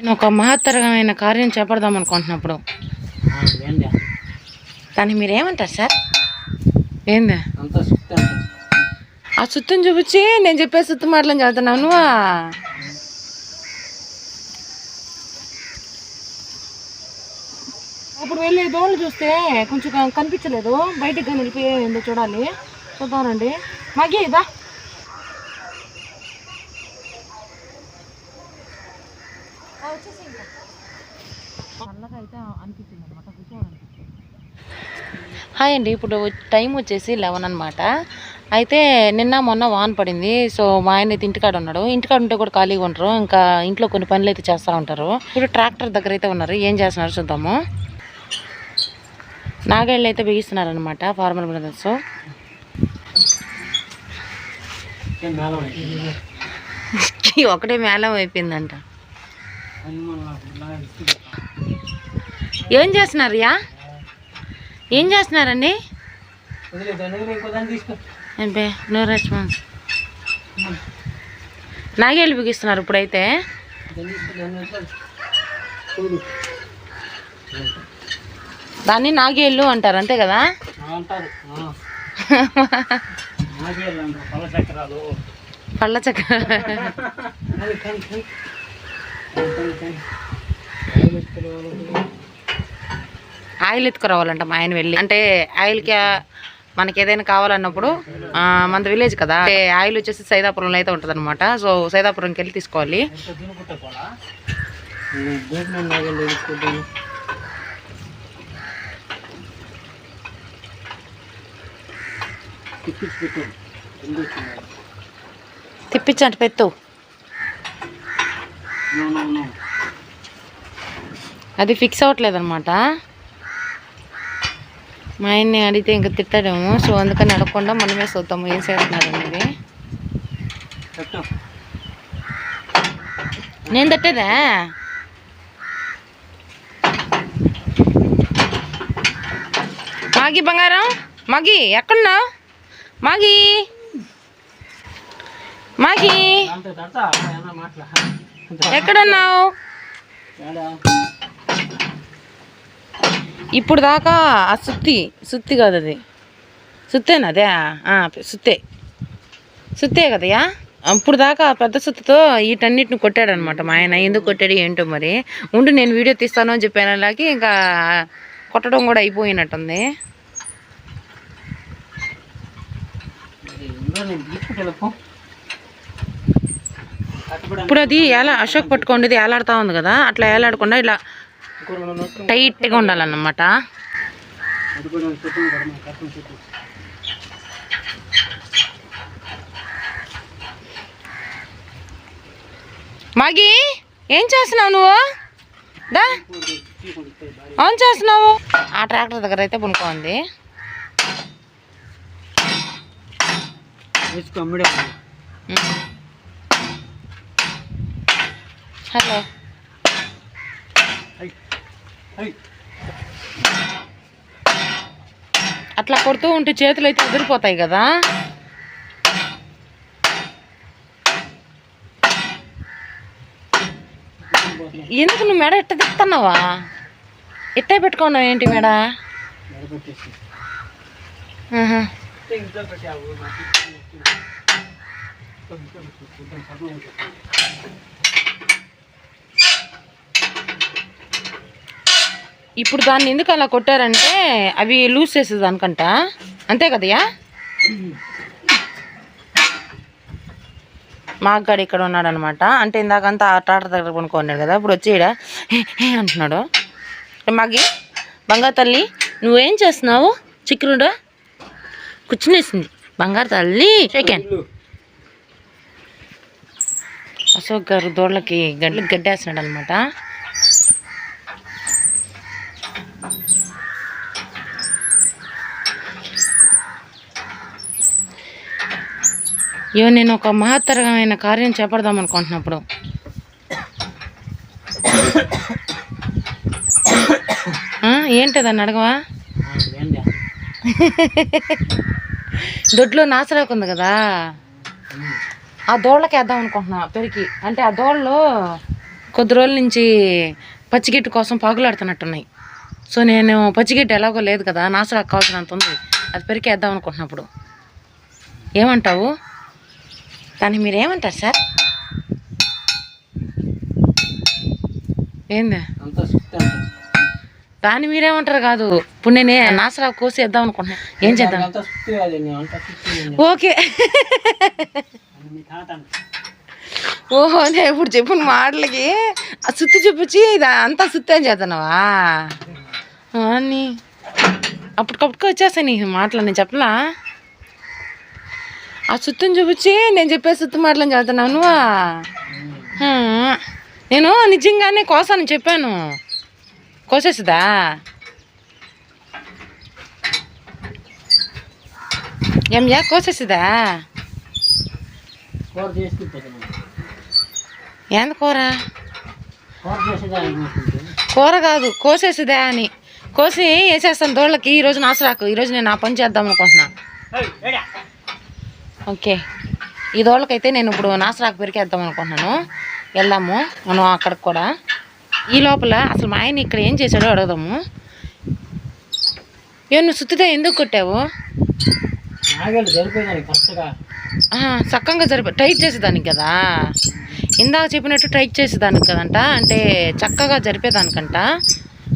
నేను ఒక మహత్తరమైన కార్యం చేపడదాం అనుకుంటున్నప్పుడు. దాన్ని మీరు ఏమంటారు సార్? ఏందా? అంత ఆ సుత్తుని చూపించి నేను చెప్పే సుత్తు మాటలను చదువుతున్నాను నువ్వా? అప్పుడు వెళ్ళే దోళ్ళు చూస్తే కొంచెం కనిపించలేదు. బయటికి కానీ వెళ్ళిపోయిందో చూడాలి. చూద్దామండి మాకే ఇదా అనిపించింది అనమాట కూర్చోవాలనిపించింది హాయ్ అండి ఇప్పుడు టైం వచ్చేసి లెవెన్ అనమాట అయితే నిన్న మొన్న వాన్ పడింది సో మా ఆయన అయితే ఇంటికాడ ఉన్నాడు. ఇంటికాడ ఉంటే కూడా ఖాళీగా ఉంటారు ఇంకా ఇంట్లో కొన్ని పనులు అయితే చేస్తూ ఉంటారు. ఇప్పుడు ట్రాక్టర్ దగ్గర అయితే ఉన్నారు ఏం చేస్తున్నారు చూద్దాము. నాగేళ్ళు అయితే బిగిస్తున్నారు అనమాట ఫార్మర్ బ్రదర్స్. ఒకటే మేళం అయిపోయిందంట. ఏం చేస్తున్నారు యా? ఏం చేస్తున్నారండి? No response. నాగేళ్ళు బిగిస్తున్నారు ఇప్పుడైతే. దాన్ని నాగేళ్ళు అంటారు అంతే కదా? పళ్ళ చక్రాలు. పళ్ళ ఆయిల్ ఎత్తుకురావాలంట మా ఆయన వెళ్ళి. అంటే ఆయిల్కి మనకి ఏదైనా కావాలన్నప్పుడు ఆ, మనది విలేజ్ కదా అంటే ఆయిల్ వచ్చేసి సైదాపురంలో అయితే ఉంటుంది అనమాట సో సైదాపురంకి వెళ్ళి తీసుకోవాలి. ఎంత తినుకుంటా పోలా బయట నాగేళ్ళు వేసుకుంటాను తిప్పించి పెట్టు ఎందుకు వచ్చింది తిప్పించంట పెత్తు నో నో నో అది ఫిక్స్ అవ్వట్లేదు అనమాట మా ఆయన్ని అడిగితే ఇంకా తిట్టాడేమో సో అందుకని అడగకుండా మనమే చూద్దాము ఏం చేస్తున్నారు అనేది? నేను తట్టేదా? మాగి బంగారం? మాగి ఎక్కడున్నావు? మాగి. మాగి. ఎక్కడున్నావు? ఇప్పుడు దాకా ఆ సుత్తి సుత్తి కాదు అది. సుత్తేనా అదే సుత్తే. సుత్తే కదయా అప్పుడు దాకా పెద్ద సుత్తితో వీటన్నిటిని కొట్టాడనమాట మా ఆయన. ఎందుకు కొట్టాడు ఏంటో మరి? ఉండి నేను వీడియో తీస్తాను అని చెప్పాను అలాగే ఇంకా కొట్టడం కూడా అయిపోయినట్టుంది. ఇందులో నేను ఇప్పుడు అది ఎలా అశోక్ పట్టుకోండి ఏలాడుతూ ఉంది కదా అట్లా ఏలాడకుండా ఇలా టైట్గా ఉండాలన్నమాట. మాగి ఏం చేస్తున్నావు నువ్వు? దా అవును చేస్తున్నావు? ఆ ట్రాక్టర్ దగ్గర అయితే పునుకోండి. అమ్మిడే హలో. అట్లా కొడుతూ ఉంటే చేతులు అయితే ఉదిరిపోతాయి కదా? ఎందుకు నువ్వు మెడ ఎట్ట తిప్పుతున్నావా? ఎట్టే పెట్టుకున్నావు ఏంటి మెడ? పెట్టావు ఇప్పుడు దాన్ని ఎందుకు అలా కొట్టారంటే అవి లూజ్ చేసేది అనుకంట అంతే కదయా మాగాడు ఇక్కడ ఉన్నాడు అనమాట అంటే ఇందాకంతా ఆ టాటర్ దగ్గర కొనుక్కున్నాడు కదా ఇప్పుడు వచ్చి ఈడ అంటున్నాడు. మాగి బంగారు తల్లి నువ్వేం చేస్తున్నావు? చిక్కురుడా కూర్చునేసింది. బంగారు తల్లి సెకండ్ అశోక్ గారు దోళ్ళకి గడ్డకి గడ్డేస్తున్నాడు అనమాట ఇవో నేను ఒక మహత్తరమైన కార్యం చేపడదాం అనుకుంటున్నప్పుడు. ఆ, అడగవా? దొడ్లో నాసరాకు ఉంది కదా. ఆ దోళ్ళకి వేద్దాం అనుకుంటున్నా పెరికి. అంటే ఆ దోళ్ళు కొద్ది రోజుల నుంచి పచ్చిగిట్టు కోసం పాకులాడుతున్నట్టున్నాయి సో నేను పచ్చిగిట్టు ఎలాగో లేదు కదా నాసరాకు కావాల్సినంత ఉంది. అది పెరికేద్దాం అనుకుంటున్నప్పుడు. ఏమంటావు? దాన్ని మీరు ఏమంటారు సార్? ఏంది? దాన్ని మీరేమంటారు కాదు. ఇప్పుడు నేనే నాసరా కోసి వేద్దాం అనుకుంటున్నా. ఏం చేద్దాం. ఓకే. ఓహో నేను ఇప్పుడు చెప్పిన మాటలకి ఆ సుత్తి చూపించి ఇది అంతా సుత్తి అని చేస్తున్నావా అని అప్పటికప్పుడుకి వచ్చేస్తాయి నీ మాటలు నేను చెప్పలా? ఆ సుత్తిని చూపించి నేను చెప్పే సుత్తి మాటలని చదువుతున్నావు నువ్వా. నేను నిజంగానే కోసాను చెప్పాను. కోసేస్తుందా కూర చేసుకుంటుంది ఏంది కూర? కూర కాదు కోసేసిదే అని. కోసి వేసేస్తాను దోళ్ళకి ఈరోజు నాసరాకు ఈరోజు నేను ఆ పని చేద్దాం అనుకుంటున్నా. ఓకే. ఈ దోళ్ళకైతే నేను ఇప్పుడు నాసరాకు పెరికేద్దాం అనుకుంటున్నాను. వెళ్దాము. మనం అక్కడికి కూడా. ఈ లోపల అసలు మా ఆయన ఇక్కడ ఏం చేశాడో అడగదాము. ఏ నువ్వు సుత్తితో ఎందుకు కొట్టావు? సక్కంగా సరిపో టైట్ చేసేదానికి కదా. ఇందాక చెప్పినట్టు టైట్ చేసేదానికి కదంట. అంటే చక్కగా జరిపేదానికంట.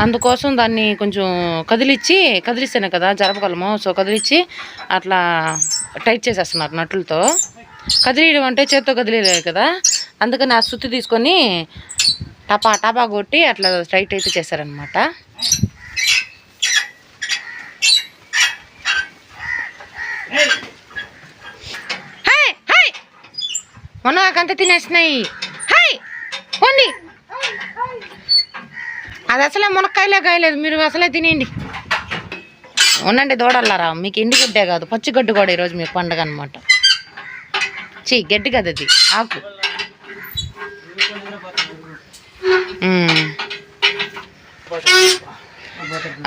అందుకోసం దాన్ని కొంచెం కదిలిచ్చి కదిలిస్తేనే కదా జరపగలము. సో కదిలిచ్చి అట్లా టైట్ చేసేస్తున్నారు నట్లతో. కదిలియడం అంటే చేత్తో కదిలేదు కదా. అందుకని ఆ సుత్తి తీసుకొని టపా టపా కొట్టి అట్లా టైట్ అయితే చేశారనమాట మొన్న హై! తినేస్తున్నాయి తినేసినాయి. హై! పోండి. అది అసలే మునక్కాయలే కాయలేదు. మీరు అసలే తినేయండి. ఉండండి దూడల్లారా? మీకు ఎండుగడ్డే కాదు. పచ్చి గడ్డి కూడా ఈరోజు మీ పండుగ అనమాట చీ గడ్డి కదా అది. ఆకు.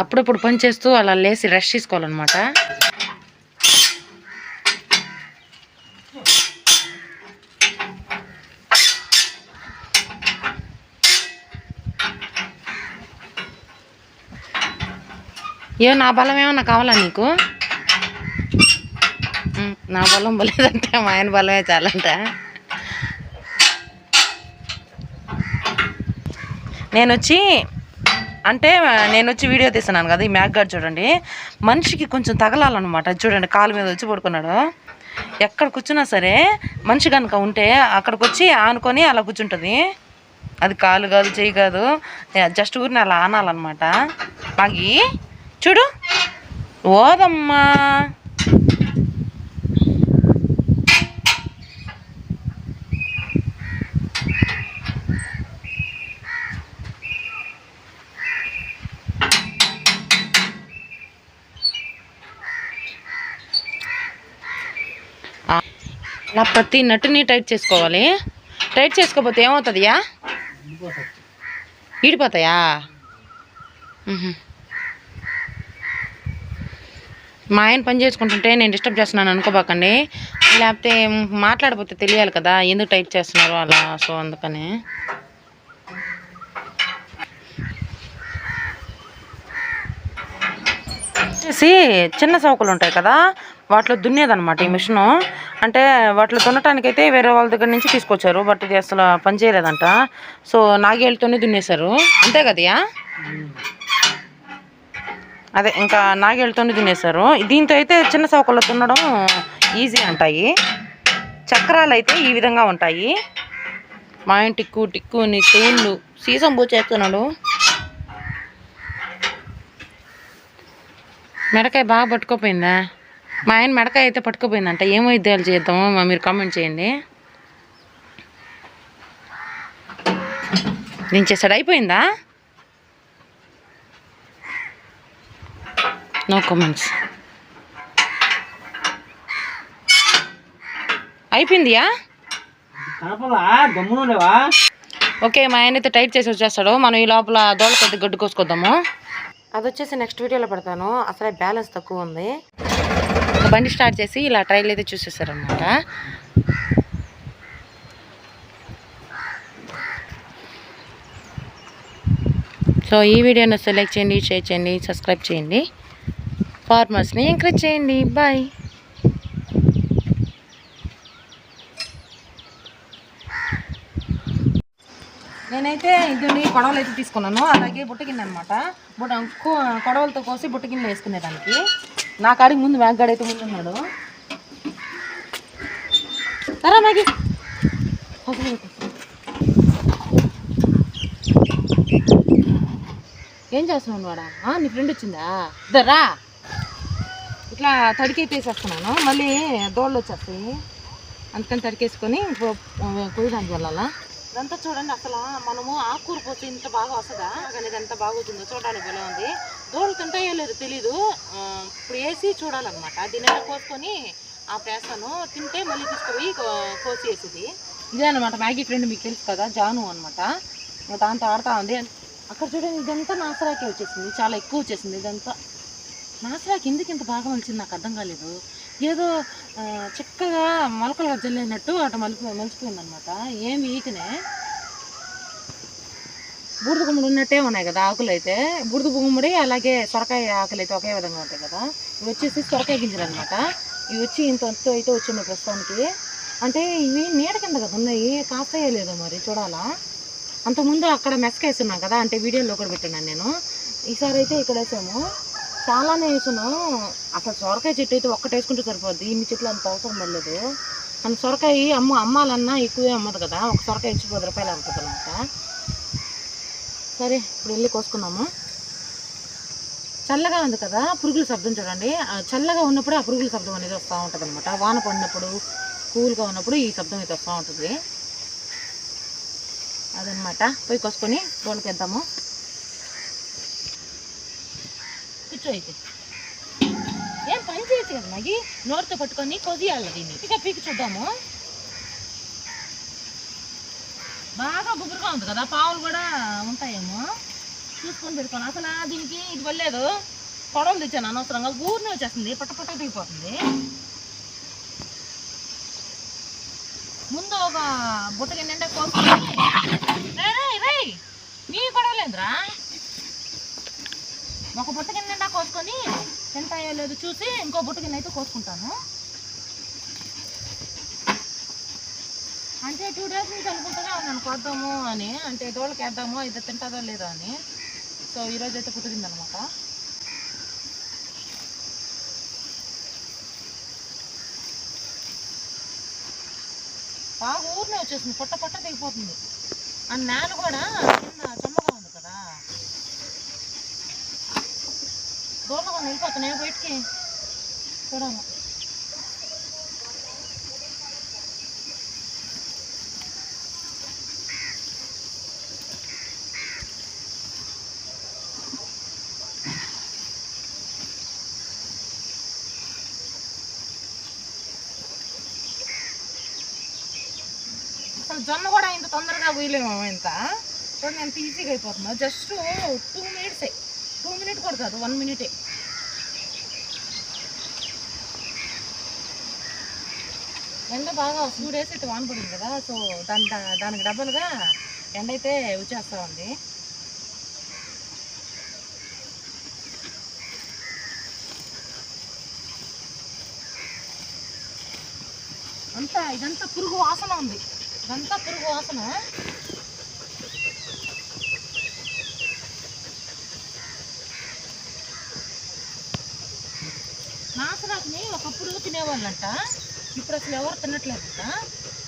అప్పుడప్పుడు పని చేస్తూ అలా లేసి రెస్ట్ తీసుకోవాలన్నమాట. ఏ నా బలం ఏమన్నా కావాలా నీకు? నా బలం బలేదంటే మా ఆయన బలమే చాలంట. నేను వచ్చి అంటే నేను వచ్చి వీడియో తీస్తున్నాను కదా ఈ మ్యాక్ చూడండి. మనిషికి కొంచెం తగలాలన్నమాట. చూడండి కాలు మీద వచ్చి పడుకున్నాడు. ఎక్కడ కూర్చున్నా సరే మనిషి కనుక ఉంటే అక్కడికి వచ్చి ఆనుకొని అలా కూర్చుంటుంది. అది కాలు కాదు చెయ్యి కాదు. జస్ట్ ఊరిని అలా ఆనాలన్నమాట. మాగి చూడు. ఓదమ్మా. ఇలా ప్రతి నట్టుని టైట్ చేసుకోవాలి. టైట్ చేసుకోకపోతే ఏమవుతుందియా? ఈడిపోతాయా మా ఆయన పని చేసుకుంటుంటే నేను డిస్టర్బ్ చేస్తున్నాను అనుకోబాకండి. లేకపోతే మాట్లాడకపోతే తెలియాలి కదా ఎందుకు టైప్ చేస్తున్నారు అలా సో అందుకని. వచ్చేసి చిన్న చౌకలు ఉంటాయి కదా వాటిలో దున్నేదనమాట ఈ మిషను అంటే వాటిలో దున్నటానికైతే వేరే వాళ్ళ దగ్గర నుంచి తీసుకొచ్చారు బట్ ఇది అసలు పని చేయలేదంట. సో నాగేళ్ళతోనే దున్నేశారు. అంతే కదయా అదే ఇంకా నాగేళ్ళతోనే తినేశారు. దీంతో అయితే చిన్న చౌకల్లో తినడం ఈజీ అంటాయి. చక్రాలు అయితే ఈ విధంగా ఉంటాయి. మా ఆయన టిక్కు టిక్కు నీ తూళ్ళు సీసం పూచేస్తున్నాడు మెడకాయ బాగా పట్టుకోపోయిందా? మా ఆయన మెడకాయ అయితే పట్టుకోపోయిందంట. ఏం వైద్యాలు చేద్దామో మీరు కామెంట్ చేయండి. నేను చేసాడు అయిపోయిందా? నో కామెంట్స్ అయిపోయిందియా ఓకే మా ఆయన అయితే టైట్ చేసి వచ్చేస్తాడు. మనం ఈ లోపల దోళ్ళ కొద్ది గడ్డు కోసుకొద్దాము. అది వచ్చేసి నెక్స్ట్ వీడియోలో పెడతాను. అసలే బ్యాలెన్స్ తక్కువ ఉంది. బండి స్టార్ట్ చేసి ఇలా ట్రైల్ అయితే చూసేసారనమాట సో ఈ వీడియోని సెలెక్ట్ చేయండి షేర్ చేయండి సబ్స్క్రైబ్ చేయండి. ఫార్మర్స్ని ఎంకరేజ్ చేయండి. బాయ్ నేనైతే ఇదండి కొడవలు అయితే తీసుకున్నాను. అలాగే బుట్టగిన్నె అనమాట బుట్ట కో- కొడవలతో కోసి బుట్టగిన్నె వేసుకునేదానికి. నా కాడికి ముందు మ్యాగ్గాడు అయితే ముందు ఉన్నాడు సరే మ్యాగి. ఏం చేస్తున్నావు వాడా నీ ఫ్రెండ్ వచ్చిందా? ఇద్దరా ఇట్లా తడికేసేస్తున్నాను మళ్ళీ దోళ్ళు వచ్చేస్తాయి. అందుకని తడికేసుకొని కుయ్యడానికి వెళ్ళాలా? ఇదంతా చూడండి అసలు. మనము ఆకుకూర పోతే ఇంత బాగా వస్తుందా? కానీ ఇది ఎంత బాగుతుందో చూడడానికి ఎలా ఉంది. దోళ్ళు తింటాయో లేదో తెలీదు. ఇప్పుడు వేసి చూడాలన్నమాట. దీనిలో కోసుకొని ఆ పేస్తాను తింటే మళ్ళీ తీసుకుపోయి కోసి వేసేది. ఇదే అనమాట మ్యాగీ ఫ్రెండ్ మీకు తెలుసు కదా జాను అనమాట దాంతో ఆడుతూ ఉంది. అక్కడ చూడండి ఇదంతా నాసరాకే వచ్చేసింది. చాలా ఎక్కువ వచ్చేసింది ఇదంతా. నాసరాకి ఎందుకు ఇంత బాగా మలిచింది నాకు అర్థం కాలేదు. ఏదో చక్కగా మొలకలు జల్లినట్టు అటు మలిపి మలిచిపోయిందనమాట. ఏమి ఈకనే బూడిద గుమ్మడి ఉన్నట్టే ఉన్నాయి కదా ఆకులు అయితే. బూడిద గుమ్మడి అలాగే సొరకాయ ఆకులు అయితే ఒకే విధంగా ఉంటాయి కదా. ఇవి వచ్చేసి సొరకాయ గింజలు అనమాట ఇవి వచ్చి ఇంత అంత అయితే వచ్చినాయి ప్రస్తుతానికి. అంటే ఇవి నీడ కింద కదా ఉన్నాయి. కాస్తాయో లేదో మరి చూడాలా. అంతకుముందు అక్కడ మెసకేస్తున్నాం కదా అంటే వీడియోలో కూడా పెట్టినాను నేను. ఈసారి అయితే ఇక్కడ వేసాము. చాలానే వేసాను అసలు సొరకాయ చెట్టు అయితే ఒక్కటేసుకుంటే సరిపోద్ది. ఇన్ని చెట్లు అంత అవసరం పడలేదు. అండ్ సొరకాయ అమ్మ అమ్మాలన్నా ఎక్కువే అమ్మదు కదా. ఒక సొరకాయ ఇచ్చి పది రూపాయలు అమ్ముతుంది అనమాట సరే ఇప్పుడు వెళ్ళి కోసుకున్నాము చల్లగా ఉంది కదా. పురుగుల శబ్దం చూడండి. చల్లగా ఉన్నప్పుడు ఆ పురుగుల శబ్దం అనేది వస్తూ ఉంటుంది అనమాట వాన పడినప్పుడు కూల్గా ఉన్నప్పుడు ఈ శబ్దం అయితే వస్తూ ఉంటుంది. అదనమాట పోయి కోసుకొని రోడ్లకి వెళ్తాము కూర్చో అయితే ఏం పని చేయొచ్చు కదా మగి? నోరుతో పట్టుకొని కొదియాలి దీన్ని. ఇక పీకి చూద్దాము. బాగా గుబురుగా ఉంది కదా పావులు కూడా ఉంటాయేమో. చూసుకొని పెట్టుకోను అసలు దీనికి ఇది పడలేదు. పొడవలు తెచ్చాను అనవసరంగా. ఊరిని వచ్చేస్తుంది. పట్ట పట్ట దిగిపోతుంది. ముందు ఒక బుట్ట కిందంటే కోసుకొని రేయ్, నీ ఒక బుట్ట కింద కోసుకొని సెంటర్ అయ్యో లేదు చూసి ఇంకో బుట్ట గిన్నె అయితే కోసుకుంటాను. అంటే టూ డేస్ నుంచి అనుకుంటూనే ఉన్నాను కోద్దాము అని. అంటే డోళ్ళకి వేద్దాము ఇది తింటుందో లేదో అని. సో ఈరోజు అయితే కుదిరింది అనమాట బాగా ఊరినే వచ్చేసింది పొట్ట పొట్ట దిగిపోతుంది. ఆ నేల కూడా కింద చెమ్మగా ఉంది కదా దూరంగా వెళ్ళిపోతున్నాయి బయటికి చూడాలి. అసలు జొన్న కూడా ఇంత తొందరగా వీలేమో ఇంత. చూడండి ఎంత ఈజీగా అయిపోతుందో. జస్ట్ టూ మినిట్సే. టూ మినిట్ కూడా కాదు వన్ మినిటే. ఎండ బాగా టూ డేస్ అయితే వాన పడింది కదా సో దాని దానికి డబ్బులుగా ఎండ అయితే వచ్చేస్తూ ఉంది. అంతా ఇదంతా పురుగు వాసన ఉంది. ఇదంతా పురుగు వాసన. నాసరాకుని ఒకప్పుడు తినేవాళ్ళంట. ఇప్పుడు అసలు ఎవరు తినట్లేదు కదా?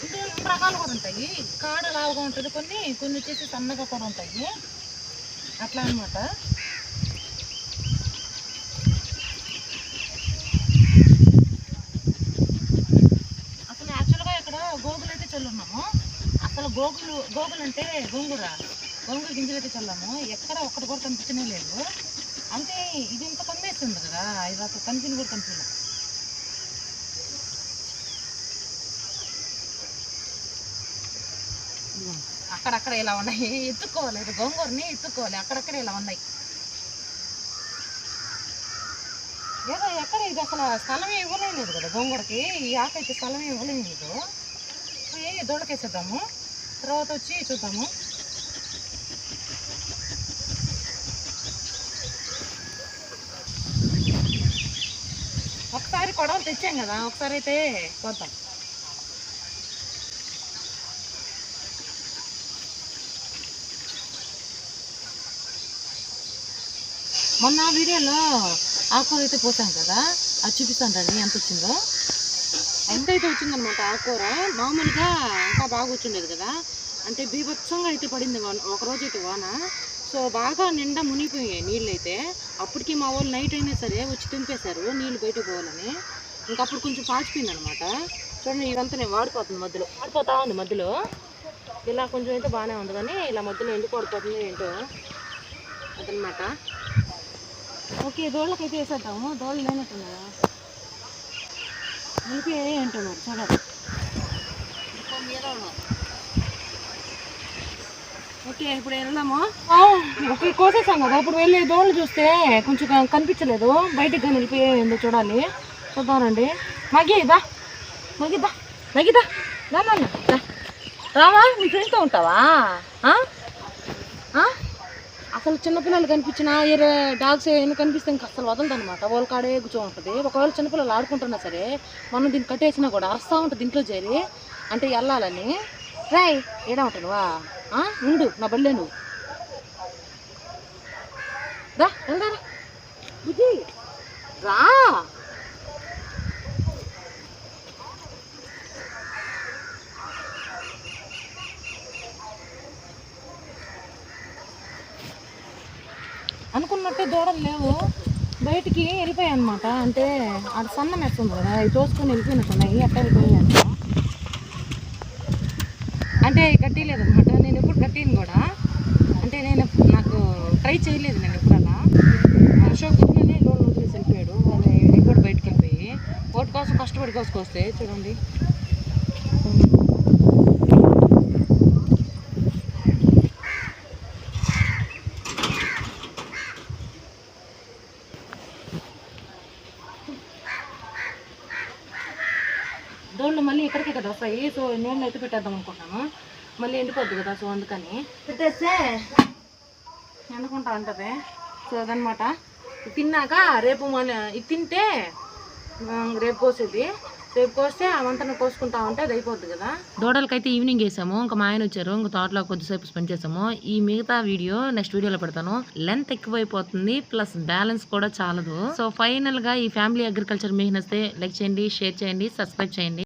ఇంకా రెండు రకాలు కూడా ఉంటాయి. కాడ లావుగా ఉంటుంది. కొన్ని కొన్ని వచ్చేసి సన్నగా కూడా ఉంటాయి. అట్లా అన్నమాట. అసలు యాక్చువల్గా ఇక్కడ గోగులు అయితే చల్లున్నాము. అసలు గోగులు గోగులు అంటే గోంగూర. గోంగూర గింజలు అయితే చల్లాము. ఎక్కడ ఒక్కటి కూడా కనిపించనే లేదు. అంటే ఇది ఇంత కనిపిస్తుంది కదా. ఇది అసలు కనిపించి కూడా కనిపించలేదు. అక్కడక్కడ ఇలా ఉన్నాయి. ఎత్తుక్కోవాలి గోంగూరని ఎత్తుక్కోవాలి అక్కడక్కడ ఇలా ఉన్నాయి. ఏదో ఎక్కడ ఇది అసలు స్థలమే ఇవ్వలేదు కదా గోంగూరకి? ఈ ఆకైతే స్థలమే ఇవ్వలేదు. ఏ దోళ్ళకేసేద్దాము తర్వాత వచ్చి చూద్దాము. ఒకసారి కొడవలు తెచ్చాం కదా. ఒకసారి అయితే చూద్దాం మొన్న వీడియోలో ఆకుకూర అయితే పోసాం కదా అది చూపిస్తాను రండి ఎంత వచ్చిందో. ఎంత అయితే వచ్చిందనమాట ఆకుకూర? మామూలుగా ఇంకా బాగా వచ్చిండేది కదా. అంటే బీభత్సంగా అయితే పడింది వాన ఒక అయితే వాన. సో బాగా నిండా మునిగిపోయాయి నీళ్ళు అయితే అప్పటికి మా వాళ్ళు నైట్ అయినా సరే వచ్చి తెంపేశారు నీళ్ళు బయట పోవాలని. ఇంకా అప్పుడు కొంచెం పాచిపోయింది అనమాట చూడండి ఇదంతా నేను వాడిపోతుంది మధ్యలో. వాడిపోతా ఉంది మధ్యలో. ఇలా కొంచెం అయితే బాగానే ఉంది కానీ ఇలా మధ్యలో ఎందుకు వాడిపోతుంది ఏంటో అదనమాట. ఓకే దోళ్ళకైతే వేసేద్దాము. దోళ్ళు లేనట్టున్నాయా? నిలిపి ఏంటో మరి చూడాలి ఓకే ఇప్పుడు వెళ్దాము ఓకే కోసేసాం కదా. ఇప్పుడు వెళ్ళి దోళ్ళు చూస్తే కొంచెం కనిపించలేదు. బయటికి నిలిపి ఏందో చూడాలి. చూద్దామండి. మగిదా మగిదా మగిదా రామా రావా నీ ఫ్రెండ్తో ఉంటావా? అసలు చిన్నపిల్లలు కనిపించినా ఏరే డాగ్స్ ఏమైనా కనిపిస్తే ఇంకా అసలు వదలదు అనమాట వాళ్ళ కాడే కూర్చో ఉంటుంది ఒకవేళ చిన్నపిల్లలు ఆడుకుంటున్నా సరే మనం దీన్ని కట్టేసినా కూడా అరుస్తూ ఉంటుంది దీంట్లో చేరి. అంటే వెళ్ళాలని. రాయ్ ఏడా ఉంటానువా ఉండు నా బళ్ళే నువ్వు. రా వెళ్దారా రా. అనుకున్నట్టే దూడలు లేవు. బయటికి వెళ్ళిపోయాయి అనమాట అంటే అది సన్న మెస్తుంది కదా అవి తోసుకొని వెళ్ళిపోయినట్టున్నాయి అట్లా వెళ్ళిపోయాయి అంటే. కట్టిలేదు అనమాట నేను ఎప్పుడు కట్టిను కూడా అంటే నేను నాకు ట్రై చేయలేదు నేను ఎప్పుడన్నా. అశోక్ లోన్ వదిలేసి వెళ్ళిపోయాడు. వాళ్ళు ఎవి కూడా బయటకు వెళ్ళిపోయి. ఓటు కోసం కష్టపడి కోసుకొస్తే చూడండి. దోళ్ళు మళ్ళీ ఇక్కడికే కదా వస్తాయి సో నీళ్ళు అయితే పెట్టేద్దాం అనుకుంటాను మళ్ళీ ఎండిపోద్ది కదా సో అందుకని. పెట్టేస్తే ఎండుకుంటా ఉంటుంది సో అదనమాట ఇది తిన్నాక రేపు మన ఇది తింటే రేపు కోసేది. రేపు కోస్తే ఆ వంటను కోసుకుంటా ఉంటే అది అయిపోద్ది కదా. దూడలకైతే ఈవినింగ్ వేసాము. ఇంకా మా ఆయన వచ్చారు. ఇంకా తోటలో కొద్దిసేపు స్పెండ్ చేసాము. ఈ మిగతా వీడియో నెక్స్ట్ వీడియోలో పెడతాను. లెంత్ ఎక్కువైపోతుంది. ప్లస్ బ్యాలెన్స్ కూడా చాలదు. సో ఫైనల్గా ఈ ఫ్యామిలీ అగ్రికల్చర్ మీకు నచ్చితే లైక్ చేయండి షేర్ చేయండి సబ్స్క్రైబ్ చేయండి.